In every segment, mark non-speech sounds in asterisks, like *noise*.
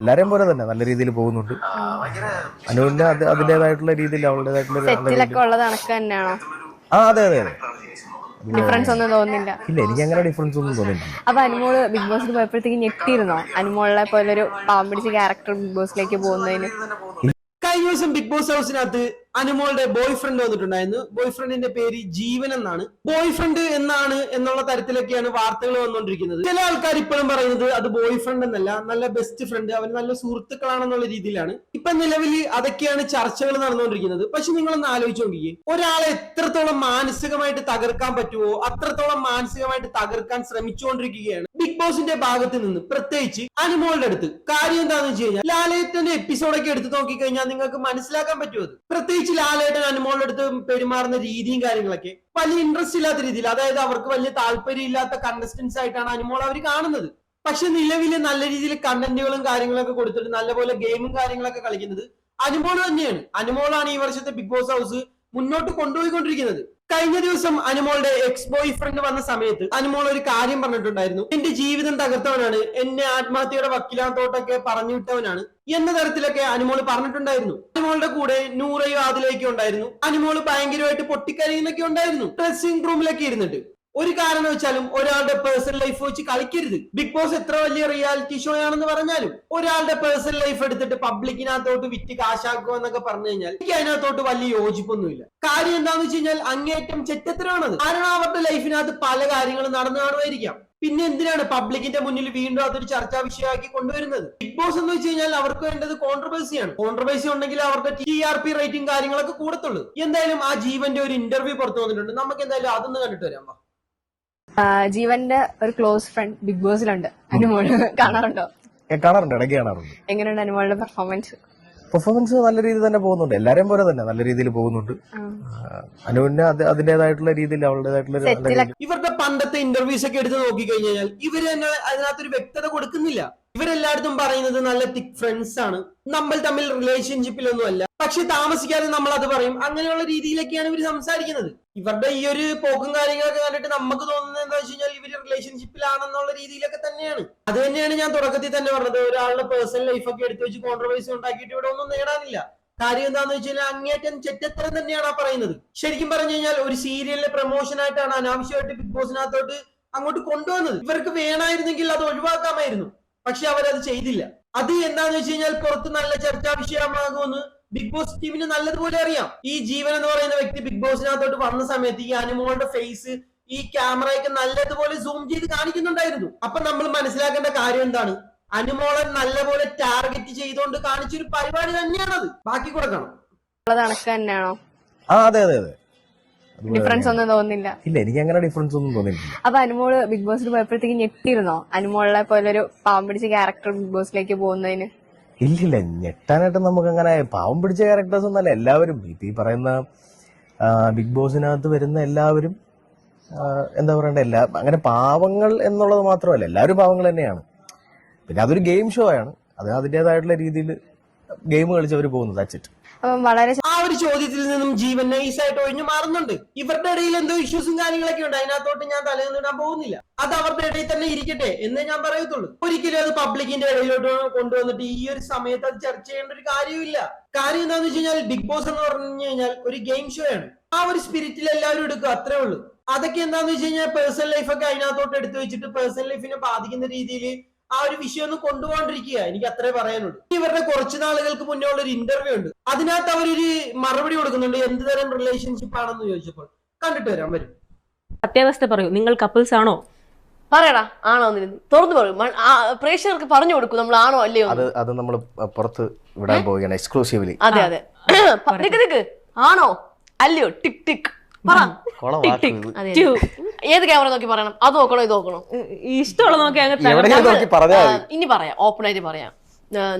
എല്ലാരെയും പോലെ തന്നെ നല്ല രീതിയിൽ പോകുന്നുണ്ട്. അനുവിന്റെ അത് അതിന്റേതായിട്ടുള്ള രീതിയിൽ അവളുടേതായിട്ടുള്ള ആ അതെ അതെ അതെ. ഡിഫറൻസ് ഒന്നും തോന്നില്ല ഇല്ല എനിക്ക് അങ്ങനെ ഡിഫറൻസ് ഒന്നും തോന്നില്ല അപ്പൊ അനുമോൾ ബിഗ് ബോസിൽ പോയപ്പോഴത്തേക്ക് ഞെട്ടിയിരുന്നോ? അനുമോളെ പോലെ ഒരു പാവം പിടിച്ച ക്യാരക്ടർ ബിഗ് ബോസിലേക്ക് പോകുന്നതിന്? കഴിഞ്ഞ ദിവസം ബിഗ് ബോസ് ഹൗസിനകത്ത് അനുമോളുടെ ബോയ് ഫ്രണ്ട് വന്നിട്ടുണ്ടായിരുന്നു. ബോയ് ഫ്രണ്ടിന്റെ പേര് ജീവൻ എന്നാണ്. ബോയ് ഫ്രണ്ട് എന്നാണ് എന്നുള്ള തരത്തിലൊക്കെയാണ് വാർത്തകൾ വന്നുകൊണ്ടിരിക്കുന്നത്. ചില ആൾക്കാർ ഇപ്പോഴും പറയുന്നത് അത് ബോയ് ഫ്രണ്ട് എന്നല്ല നല്ല ബെസ്റ്റ് ഫ്രണ്ട് അവൻ നല്ല സുഹൃത്തുക്കളാണെന്നുള്ള രീതിയിലാണ്. ഇപ്പൊ നിലവിൽ അതൊക്കെയാണ് ചർച്ചകൾ നടന്നുകൊണ്ടിരിക്കുന്നത്. പക്ഷെ നിങ്ങളൊന്ന് ആലോചിച്ചു നോക്കിയേ ഒരാളെ എത്രത്തോളം മാനസികമായിട്ട് തകർക്കാൻ പറ്റുമോ അത്രത്തോളം മാനസികമായിട്ട് തകർക്കാൻ ശ്രമിച്ചുകൊണ്ടിരിക്കുകയാണ് ബിഗ് ബോസിന്റെ ഭാഗത്ത് നിന്ന് പ്രത്യേകിച്ച് അനുമോളുടെ അടുത്ത് കാര്യം എന്താണെന്ന് വെച്ച് കഴിഞ്ഞാൽ ലാലേട്ടന്റെ എപ്പിസോഡൊക്കെ എടുത്ത് നോക്കിക്കഴിഞ്ഞാൽ നിങ്ങൾക്ക് മനസ്സിലാക്കാൻ പറ്റുമത് പ്രത്യേകിച്ച് ലാലേട്ടൻ അനുമോളുടെ അടുത്ത് പെരുമാറുന്ന രീതിയും കാര്യങ്ങളൊക്കെ വലിയ ഇൻട്രസ്റ്റ് ഇല്ലാത്ത രീതിയിൽ അതായത് അവർക്ക് വലിയ താല്പര്യം ഇല്ലാത്ത കണ്ടസ്റ്റൻസ് ആയിട്ടാണ് അനുമോൾ അവർ കാണുന്നത്. പക്ഷെ നിലവിൽ നല്ല രീതിയിൽ കണ്ടന്റുകളും കാര്യങ്ങളൊക്കെ കൊടുത്തിട്ട് നല്ലപോലെ ഗെയിമും കാര്യങ്ങളൊക്കെ കളിക്കുന്നത് അനുമോൾ തന്നെയാണ്. അനുമോളാണ് ഈ വർഷത്തെ ബിഗ് ബോസ് ഹൗസ് മുന്നോട്ട് കൊണ്ടുപോയിക്കൊണ്ടിരിക്കുന്നത്. കഴിഞ്ഞ ദിവസം അനുമോളുടെ എക്സ് ബോയ് ഫ്രണ്ട് വന്ന സമയത്ത് അനുമോൾ ഒരു കാര്യം പറഞ്ഞിട്ടുണ്ടായിരുന്നു. എന്റെ ജീവിതം തകർത്തവനാണ്. എന്നെ ആത്മഹത്യയുടെ വക്കീലാത്തോട്ടൊക്കെ പറഞ്ഞു വിട്ടവനാണ് എന്ന തരത്തിലൊക്കെ അനുമോൾ പറഞ്ഞിട്ടുണ്ടായിരുന്നു. അനുമോളുടെ കൂടെ നൂറയോ അതിലേക്കും ഉണ്ടായിരുന്നു. അനുമോൾ ഭയങ്കരമായിട്ട് പൊട്ടിക്കരയുന്നൊക്കെ ഉണ്ടായിരുന്നു. ഡ്രസ്സിംഗ് റൂമിലൊക്കെ ഇരുന്നിട്ട്. ഒരു കാരണം വെച്ചാലും ഒരാളുടെ പേഴ്സണൽ ലൈഫ് വെച്ച് കളിക്കരുത്. ബിഗ് ബോസ് എത്ര വലിയ റിയാലിറ്റി ഷോ ആണെന്ന് പറഞ്ഞാലും ഒരാളുടെ പേഴ്സണൽ ലൈഫ് എടുത്തിട്ട് പബ്ലിക്കിനകത്തോട്ട് വിറ്റ് കാശാക്കുക എന്നൊക്കെ പറഞ്ഞു കഴിഞ്ഞാൽ എനിക്ക് അതിനകത്തോട്ട് വലിയ യോജിപ്പൊന്നുമില്ല. കാര്യം എന്താന്ന് വെച്ച് കഴിഞ്ഞാൽ അങ്ങേറ്റം ചെറ്റത്തരമാണത്. കാരണം അവരുടെ ലൈഫിനകത്ത് പല കാര്യങ്ങളും നടന്നു കാണുമായിരിക്കാം. പിന്നെ എന്തിനാണ് പബ്ലിക്കിന്റെ മുന്നിൽ വീണ്ടും അതൊരു ചർച്ചാ വിഷയമാക്കി കൊണ്ടുവരുന്നത്? ബിഗ് ബോസ് എന്ന് വെച്ച് കഴിഞ്ഞാൽ അവർക്ക് വേണ്ടത് കോൺട്രവേഴ്സിയാണ് കോൺട്രവേഴ്സി ഉണ്ടെങ്കിൽ അവരുടെ ടി ആർ പി റേറ്റിംഗ് കാര്യങ്ങളൊക്കെ കൂടത്തുള്ളൂ. എന്തായാലും ആ ജീവന്റെ ഒരു ഇന്റർവ്യൂ പുറത്തു വന്നിട്ടുണ്ട്. നമുക്ക് എന്തായാലും അതൊന്ന് കണ്ടിട്ട് വരാം. ജീവന്റെ ഒരു ക്ലോസ് ഫ്രണ്ട് ബിഗ് ബോസിലുണ്ട് അനുമോൾ കാണാറുണ്ടോ? കാണാറുണ്ട് ഇടയ്ക്ക് കാണാറുണ്ട്. എങ്ങനെയുണ്ട് അനുമോളുടെ പെർഫോമൻസ് പെർഫോമൻസ് നല്ല രീതിയിൽ തന്നെ പോകുന്നുണ്ട്. എല്ലാരെയും പോലെ തന്നെ നല്ല രീതിയിൽ പോകുന്നുണ്ട്. അനുവിന്റെ അത് അതിന്റേതായിട്ടുള്ള രീതിയിൽ അവളുടേതായിട്ടുള്ള ഇവരുടെ പണ്ടത്തെ ഇന്റർവ്യൂസ് ഒക്കെ എടുത്ത് നോക്കിക്കഴിഞ്ഞാൽ ഇവർ തന്നെ അതിനകത്തൊരു വ്യക്തത കൊടുക്കുന്നില്ല. ഇവരെല്ലായിടത്തും പറയുന്നത് നല്ല തിക് ഫ്രണ്ട്സ് ആണ്. നമ്മൾ തമ്മിൽ റിലേഷൻഷിപ്പിലൊന്നും അല്ല പക്ഷെ താമസിക്കാതെ നമ്മൾ അത് പറയും. അങ്ങനെയുള്ള രീതിയിലൊക്കെയാണ് ഇവർ സംസാരിക്കുന്നത്. ഇവരുടെ ഈ ഒരു പോക്കും കാര്യങ്ങളൊക്കെ കണ്ടിട്ട് നമുക്ക് തോന്നുന്നത് എന്താ വെച്ച് കഴിഞ്ഞാൽ ഇവർ റിലേഷൻഷിപ്പിലാണെന്നുള്ള രീതിയിലൊക്കെ തന്നെയാണ്. അത് തന്നെയാണ് ഞാൻ തുടക്കത്തിൽ തന്നെ പറഞ്ഞത്. ഒരാളുടെ പേഴ്സണൽ ലൈഫൊക്കെ എടുത്തു വെച്ച് കോൺട്രവേഴ്സി ഉണ്ടാക്കിയിട്ട് ഇവിടെ ഒന്നും നേടാനില്ല. കാര്യം എന്താന്ന് വെച്ച് കഴിഞ്ഞാൽ അങ്ങേറ്റം ചെറ്റത്തരം തന്നെയാണ് പറയുന്നത്. ശരിക്കും പറഞ്ഞു കഴിഞ്ഞാൽ ഒരു സീരിയലിലെ പ്രൊമോഷൻ ആയിട്ടാണ് അനാവശ്യമായിട്ട് ബിഗ് ബോസിനകത്തോട്ട് അങ്ങോട്ട് കൊണ്ടുവന്നത്. ഇവർക്ക് വേണമായിരുന്നെങ്കിൽ അത് ഒഴിവാക്കാമായിരുന്നു. പക്ഷെ അവരത് ചെയ്തില്ല. അത് എന്താന്ന് വെച്ച് കഴിഞ്ഞാൽ പുറത്ത് നല്ല ചർച്ചാ വിഷയമാകുമെന്ന് ബിഗ് ബോസ് ടീമിന് നല്ലതുപോലെ അറിയാം. ഈ ജീവൻ എന്ന് പറയുന്ന വ്യക്തി ബിഗ് ബോസിനകത്തോട്ട് വന്ന സമയത്ത് ഈ അനുമോളുടെ ഫേസ് ഈ ക്യാമറയൊക്കെ നല്ലതുപോലെ സൂം ചെയ്ത് കാണിക്കുന്നുണ്ടായിരുന്നു. അപ്പൊ നമ്മൾ മനസ്സിലാക്കേണ്ട കാര്യം എന്താണ്? അനുമോളെ നല്ലപോലെ ടാർഗറ്റ് ചെയ്തുകൊണ്ട് കാണിച്ചൊരു പരിപാടി തന്നെയാണത്. ബാക്കി കൊടുക്കണം തന്നെയാണോ? ആ അതെ അതെ അതെ. ഡിഫറൻസ് ഒന്നും തോന്നില്ല ഇല്ല എനിക്ക് അങ്ങനെ ഡിഫറൻസ് ഒന്നും തോന്നില്ല അപ്പൊ അനുമോൾ ബിഗ് ബോസിൽ പോയപ്പോഴത്തേക്ക് ഞെട്ടിയിരുന്നോ? അനുമോളെ പോലെ ഒരു പാവം പിടിച്ച ക്യാരക്ടർ ബിഗ് ബോസിലേക്ക് പോകുന്നതിന്? ഇല്ലില്ല ഞെട്ടാനായിട്ട് നമുക്ക് അങ്ങനെ പാവം പിടിച്ച ക്യാരക്ടേഴ്സ് ഒന്നല്ല എല്ലാവരും. ഇപ്പൊ ഈ പറയുന്ന ബിഗ് ബോസിനകത്ത് വരുന്ന എല്ലാവരും എന്താ പറയണ്ട എല്ലാ അങ്ങനെ പാവങ്ങൾ എന്നുള്ളത് മാത്രമല്ല എല്ലാവരും പാവങ്ങൾ തന്നെയാണ്. പിന്നെ അതൊരു ഗെയിം ഷോ ആണ്. അത് അതിന്റെതായിട്ടുള്ള രീതിയിൽ ഗെയിം കളിച്ചവർ അവർ പോകുന്നത് അച്ചിട്ട് അപ്പം വളരെ ഒരു ചോദ്യത്തിൽ നിന്നും ജീവൻ നൈസായിട്ട് ഒഴിഞ്ഞു മാറുന്നുണ്ട്. ഇവരുടെ ഇടയിൽ എന്തോ ഇഷ്യൂസും കാര്യങ്ങളൊക്കെ ഉണ്ട്. അതിനകത്തോട്ട് ഞാൻ തലയൊന്നിടാൻ പോകുന്നില്ല. അത് അവരുടെ ഇടയിൽ തന്നെ ഇരിക്കട്ടെ എന്നേ ഞാൻ പറയത്തുള്ളൂ. ഒരിക്കലും അത് പബ്ലിക്കിന്റെ ഇടയിലോട്ട് കൊണ്ടുവന്നിട്ട് ഈ ഒരു സമയത്ത് അത് ചർച്ച ചെയ്യേണ്ട ഒരു കാര്യമില്ല കാര്യം എന്താണെന്ന് വെച്ച് കഴിഞ്ഞാൽ ബിഗ് ബോസ് എന്ന് പറഞ്ഞു കഴിഞ്ഞാൽ ഒരു ഗെയിം ഷോ ആണ്. ആ ഒരു സ്പിരിറ്റിൽ എല്ലാവരും എടുക്കുക അത്രേ ഉള്ളൂ. അതൊക്കെ എന്താന്ന് വെച്ച് കഴിഞ്ഞാൽ പേഴ്സണൽ ലൈഫൊക്കെ അതിനകത്തോട്ട് എടുത്തു വെച്ചിട്ട് പേഴ്സണൽ ലൈഫിനെ ബാധിക്കുന്ന രീതിയിൽ ആ ഒരു വിഷയം ഒന്ന് കൊണ്ടുപോകാണ്ടിരിക്കുക. എനിക്ക് അത്രേ പറയാനുള്ളൂ. ഇവരുടെ കുറച്ച് നാളുകൾക്ക് മുന്നേ ഉള്ള ഒരു ഇന്റർവ്യൂ ഉണ്ട്. അതിനകത്ത് അവരൊരു മറുപടി കൊടുക്കുന്നുണ്ട്. എന്ത് തരം റിലേഷൻഷിപ്പ് ആണെന്ന് ചോദിച്ചപ്പോൾ. കണ്ടിട്ട് വരാൻ വരും. സത്യാവസ്ഥ പറയൂ. നിങ്ങൾ കപ്പിൾസ് ആണോ? പറയടാ ആണോ എന്ന് തുറന്നു പറയും. ആ, പ്രേക്ഷകർക്ക് പറഞ്ഞു കൊടുക്കും. നമ്മൾ ആണോ അല്ലയോ അത് അത് നമ്മൾ പുറത്ത് വിടാൻ പോവുകയാണ് എക്സ്ക്ലൂസീവ്ലി അതെ അതെ. നിക്ക് നിക്ക്. ആണോ? അല്ലയോ? ടിക് ടിക്. ഏത് ക്യാമറ നോക്കി പറയണം? അത് നോക്കണോ? ഇത് നോക്കണോ? ഇഷ്ടമുള്ള നോക്കി ഇനി പറയാം. ഓപ്പൺ ആയിട്ട് പറയാം.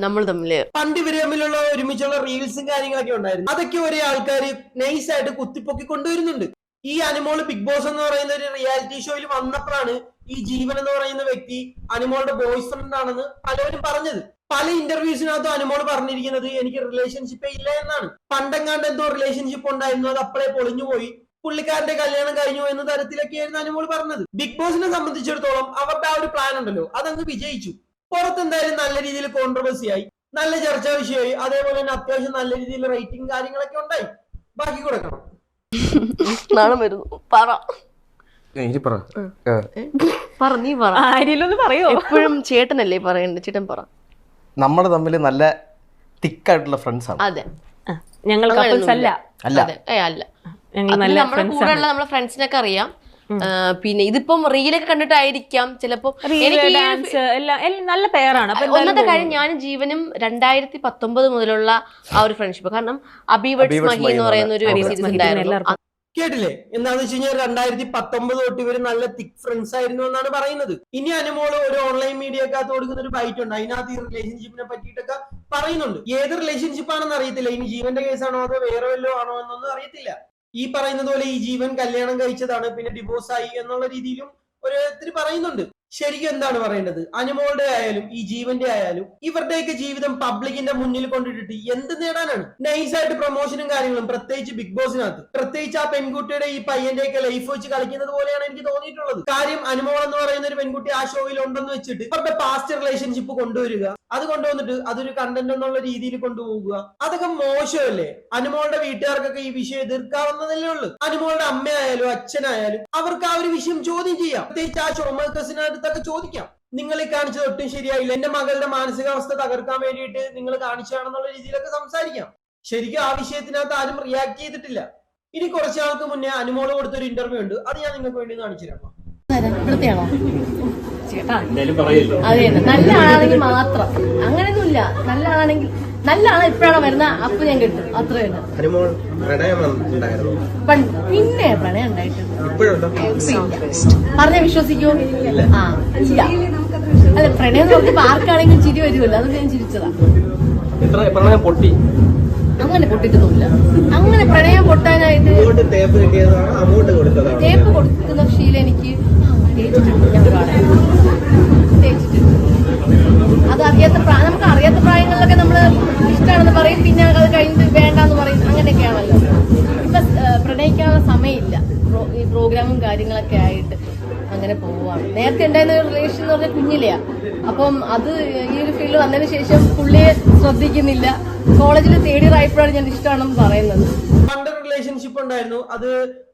നമ്മൾ തമ്മിൽ. പണ്ട് ഇവർ തമ്മിലുള്ള ഒരുമിച്ചുള്ള റീൽസും കാര്യങ്ങളൊക്കെ ഉണ്ടായിരുന്നു. അതൊക്കെ ഒരേ ആൾക്കാർ നൈസ് ആയിട്ട് കുത്തിപ്പൊക്കി കൊണ്ടുവരുന്നുണ്ട്. ഈ അനുമോൾ ബിഗ് ബോസ് എന്ന് പറയുന്ന ഒരു റിയാലിറ്റി ഷോയിൽ വന്നപ്പോഴാണ് ഈ ജീവൻ എന്ന് പറയുന്ന വ്യക്തി അനുമോളുടെ ബോയ്സ് ഫ്രണ്ട് ആണെന്ന് പലവരും പറഞ്ഞത്. പല ഇന്റർവ്യൂസിനകത്തും അനുമോൾ പറഞ്ഞിരിക്കുന്നത് എനിക്ക് റിലേഷൻഷിപ്പേ ഇല്ല എന്നാണ്. പണ്ടെങ്ങാണ്ട് എന്തോ റിലേഷൻഷിപ്പ് ഉണ്ടായിരുന്നു അത് അപ്പോഴേ പൊളിഞ്ഞുപോയി പുള്ളിക്കാരന്റെ കല്യാണം കഴിഞ്ഞു എന്ന തരത്തിലൊക്കെയായിരുന്നു അനുമോൾ പറഞ്ഞത്. ബിഗ് ബോസിനെ സംബന്ധിച്ചിടത്തോളം അവരുടെ ആ ഒരു പ്ലാൻ ഉണ്ടല്ലോ അതങ്ങ് വിജയിച്ചു. പുറത്ത് എന്തായാലും നല്ല രീതിയിൽ കോൺട്രവേഴ്സി ആയി നല്ല ചർച്ചാ വിഷയമായി അതേപോലെ തന്നെ അത്യാവശ്യം നല്ല രീതിയിൽ റേറ്റിംഗ് കാര്യങ്ങളൊക്കെ ഉണ്ടായി. ബാക്കി കൊടുക്കണം. *laughs* നാണം വരുന്നു. പറ. പറ. പറ നീ പറ. പറയോ? എപ്പോഴും ചേട്ടനല്ലേ പറയണ്ടേ ചേട്ടൻ പറ. നമ്മൾ തമ്മിൽ നല്ല തിക്കായിട്ടുള്ള ഫ്രണ്ട്സ് ആണ്. അതെ. ഞങ്ങൾ അല്ല. അല്ല. നമ്മുടെ ഫ്രണ്ട്സ് കൂടെയുള്ള നമ്മുടെ ഫ്രണ്ട്സിനൊക്കെ അറിയാം. പിന്നെ ഇതിപ്പം റീലൊക്കെ കണ്ടിട്ടായിരിക്കാം. ചിലപ്പോ ഡാൻസ് നല്ല പേരാണ് അപ്പൊ ഒന്നത്തെ കാര്യം ഞാൻ ജീവനും രണ്ടായിരത്തി പത്തൊമ്പത് മുതലുള്ള ആ ഒരു ഫ്രണ്ട്ഷിപ്പ് കാരണം അബിവട്സ് മഹി എന്ന് പറയുന്ന ഒരു വെബ് സീരീസ് ഉണ്ടായിരുന്നു. കേട്ടില്ലേ? എന്താന്ന് വെച്ച് കഴിഞ്ഞാൽ രണ്ടായിരത്തി പത്തൊമ്പത് തൊട്ട് ഇവർ നല്ല തിക് ഫ്രണ്ട്സ് ആയിരുന്നു എന്നാണ് പറയുന്നത്. ഇനി അനുമോൾ ഒരു ഓൺലൈൻ മീഡിയക്കകത്ത് കൊടുക്കുന്ന ഒരു ബൈറ്റ് ഉണ്ട്. അതിനകത്ത് ഈ റിലേഷൻഷിപ്പിനെ പറ്റിയിട്ടൊക്കെ പറയുന്നുണ്ട്. ഏത് റിലേഷൻഷിപ്പ് ആണെന്ന് അറിയത്തില്ല. ഇനി ജീവന്റെ കേസാണോ അതോ വേറെ വല്ലതും ആണോ എന്നൊന്നും അറിയത്തില്ല. ഈ പറയുന്നത് പോലെ ഈ ജീവൻ കല്യാണം കഴിച്ചതാണ് പിന്നെ ഡിവോഴ്സ് ആയി എന്നുള്ള രീതിയിലും ഒരു ഒത്തിരി പറയുന്നുണ്ട്. ശരിക്കും എന്താണ് പറയേണ്ടത്? അനുമോളുടെ ആയാലും ഈ ജീവന്റെ ആയാലും ഇവരുടെയൊക്കെ ജീവിതം പബ്ലിക്കിന്റെ മുന്നിൽ കൊണ്ടിട്ടിട്ട് എന്ത് നേടാനാണ്? നൈസായിട്ട് പ്രൊമോഷനും കാര്യങ്ങളും പ്രത്യേകിച്ച് ബിഗ് ബോസിനകത്ത്. പ്രത്യേകിച്ച് ആ പെൺകുട്ടിയുടെ ഈ പയ്യന്റെയൊക്കെ ലൈഫ് വെച്ച് കളിക്കുന്നത് പോലെയാണ് എനിക്ക് തോന്നിയിട്ടുള്ളത്. കാര്യം അനുമോൾ എന്ന് പറയുന്ന ഒരു പെൺകുട്ടി ആ ഷോയിൽ ഉണ്ടെന്ന് വെച്ചിട്ട് അവരുടെ പാസ്റ്റ് റിലേഷൻഷിപ്പ് കൊണ്ടുവരിക അത് കൊണ്ടുവന്നിട്ട് അതൊരു കണ്ടന്റ് എന്നുള്ള രീതിയിൽ കൊണ്ടുപോകുക അതൊക്കെ മോശമല്ലേ? അനുമോളുടെ വീട്ടുകാർക്കൊക്കെ ഈ വിഷയം എതിർക്കാവുന്നതല്ലേ ഉള്ളൂ. അനുമോളുടെ അമ്മയായാലും അച്ഛനായാലും അവർക്ക് ആ ഒരു വിഷയം ചോദ്യം ചെയ്യാം. പ്രത്യേകിച്ച് ആ ഷോ മേക്കേഴ്സിനടുത്തൊക്കെ ചോദിക്കാം. നിങ്ങൾ ഈ കാണിച്ചത് ഒട്ടും ശരിയായില്ല. എന്റെ മകളുടെ മാനസികാവസ്ഥ തകർക്കാൻ വേണ്ടിയിട്ട് നിങ്ങൾ കാണിച്ചാണെന്നുള്ള രീതിയിലൊക്കെ സംസാരിക്കാം. ശരിക്കും ആ വിഷയത്തിനകത്ത് ആരും റിയാക്ട് ചെയ്തിട്ടില്ല. ഇനി കുറച്ചാൾക്ക് മുന്നേ അനുമോൾ കൊടുത്തൊരു ഇന്റർവ്യൂ ഉണ്ട്. അത് ഞാൻ നിങ്ങൾക്ക് വേണ്ടി കാണിച്ചു തരാം. അതെ. നല്ല ആളാണെങ്കിൽ മാത്രം. അങ്ങനെയൊന്നുമില്ല. നല്ല ആളാണെങ്കിൽ നല്ല ആളെ ഇപ്പോഴാണ് വരുന്ന? അപ്പൊ ഞാൻ കിട്ടും. അത്ര തന്നെ പിന്നെ പ്രണയം ഉണ്ടായിട്ടുണ്ട്. പറഞ്ഞ വിശ്വസിക്കോ. ആ ഇല്ല. അല്ല പ്രണയം നോക്കിയപ്പോ ആർക്കാണെങ്കിലും ചിരി വരുമല്ലോ. അതൊക്കെ ഞാൻ ചിരിച്ചതാ. എത്ര പ്രണയം പൊട്ടി? അങ്ങനെ പൊട്ടിട്ടൊന്നുമില്ല. അങ്ങനെ പ്രണയം പൊട്ടാനായിട്ട് തേപ്പ് കൊടുക്കുന്ന ശീലം എനിക്ക് തേച്ചിട്ടുണ്ട്. ഞാൻ തേച്ചിട്ടുണ്ട്. അത് അറിയാത്ത നമുക്ക് അറിയാത്ത പ്രായങ്ങളിലൊക്കെ നമ്മൾ ഇഷ്ടമാണെന്ന് പറയും പിന്നെ അത് കഴിഞ്ഞ് വേണ്ടെന്ന് പറയും. അങ്ങനെയൊക്കെയാണല്ലോ. ഇപ്പൊ പ്രണയിക്കാനുള്ള സമയമില്ല. ഈ പ്രോഗ്രാമും കാര്യങ്ങളൊക്കെ ആയിട്ട് അങ്ങനെ പോവാണ്. നേരത്തെ ഉണ്ടായിരുന്ന ഒരു റിലേഷൻ എന്ന് പറഞ്ഞാൽ കുഞ്ഞിലെയാ. അപ്പം അത് ഈ ഒരു ഫീൽഡ് വന്നതിന് ശേഷം പുള്ളിയെ ശ്രദ്ധിക്കുന്നില്ല. കോളേജിൽ തേർഡ് ആയപ്പോഴാണ് ഞാൻ ഇഷ്ടമാണെന്ന് പറയുന്നത്. റിലേഷൻഷിപ്പ് ഉണ്ടായിരുന്നു. അത്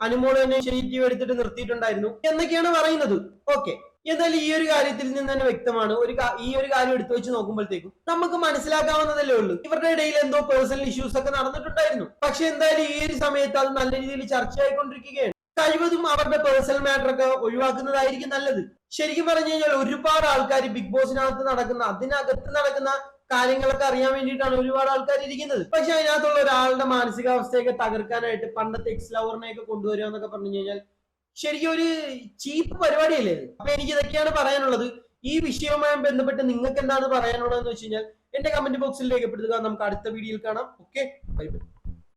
അനുമോൾ തന്നെ ഇനിഷ്യേറ്റീവ് എടുത്തിട്ട് നിർത്തിയിട്ടുണ്ടായിരുന്നു. എന്നൊക്കെയാണ് പറയുന്നത്. ഓക്കെ എന്നാൽ ഈ ഒരു കാര്യത്തിൽ നിന്ന് തന്നെ വ്യക്തമാണ്. ഒരു ഈ ഒരു കാര്യം എടുത്തു വെച്ച് നോക്കുമ്പോഴത്തേക്കും നമുക്ക് മനസ്സിലാക്കാവുന്നതല്ലേ ഉള്ളൂ. ഇവരുടെ ഇടയിൽ എന്തോ പേഴ്സണൽ ഇഷ്യൂസ് ഒക്കെ നടന്നിട്ടുണ്ടായിരുന്നു. പക്ഷെ എന്തായാലും ഈ ഒരു സമയത്ത് അത് നല്ല രീതിയിൽ ചർച്ചയായിക്കൊണ്ടിരിക്കുകയാണ്. കഴിവതും അവരുടെ പേഴ്സണൽ മാറ്റർ ഒക്കെ ഒഴിവാക്കുന്നതായിരിക്കും നല്ലത്. ശരിക്കും പറഞ്ഞു കഴിഞ്ഞാൽ ഒരുപാട് ആൾക്കാർ ബിഗ് ബോസിനകത്ത് നടക്കുന്ന അതിനകത്ത് നടക്കുന്ന കാര്യങ്ങളൊക്കെ അറിയാൻ വേണ്ടിയിട്ടാണ് ഒരുപാട് ആൾക്കാർ ഇരിക്കുന്നത്. പക്ഷെ അതിനകത്തുള്ള ഒരാളുടെ മാനസികാവസ്ഥയൊക്കെ തകർക്കാനായിട്ട് പണ്ടത്തെ എക്സ് ലവറിനെയൊക്കെ കൊണ്ടുവരിക എന്നൊക്കെ പറഞ്ഞു കഴിഞ്ഞാൽ ശരിക്കും ഒരു ചീപ്പ് പരിപാടിയല്ലേ അപ്പൊ എനിക്ക് ഇതൊക്കെയാണ് പറയാനുള്ളത്. ഈ വിഷയവുമായി ബന്ധപ്പെട്ട് നിങ്ങൾക്ക് എന്താണ് പറയാനുള്ളത് എന്ന് വെച്ച് കഴിഞ്ഞാൽ എന്റെ കമന്റ് ബോക്സിൽ രേഖപ്പെടുത്തുക. നമുക്ക് അടുത്ത വീഡിയോയിൽ കാണാം. Okay bye bye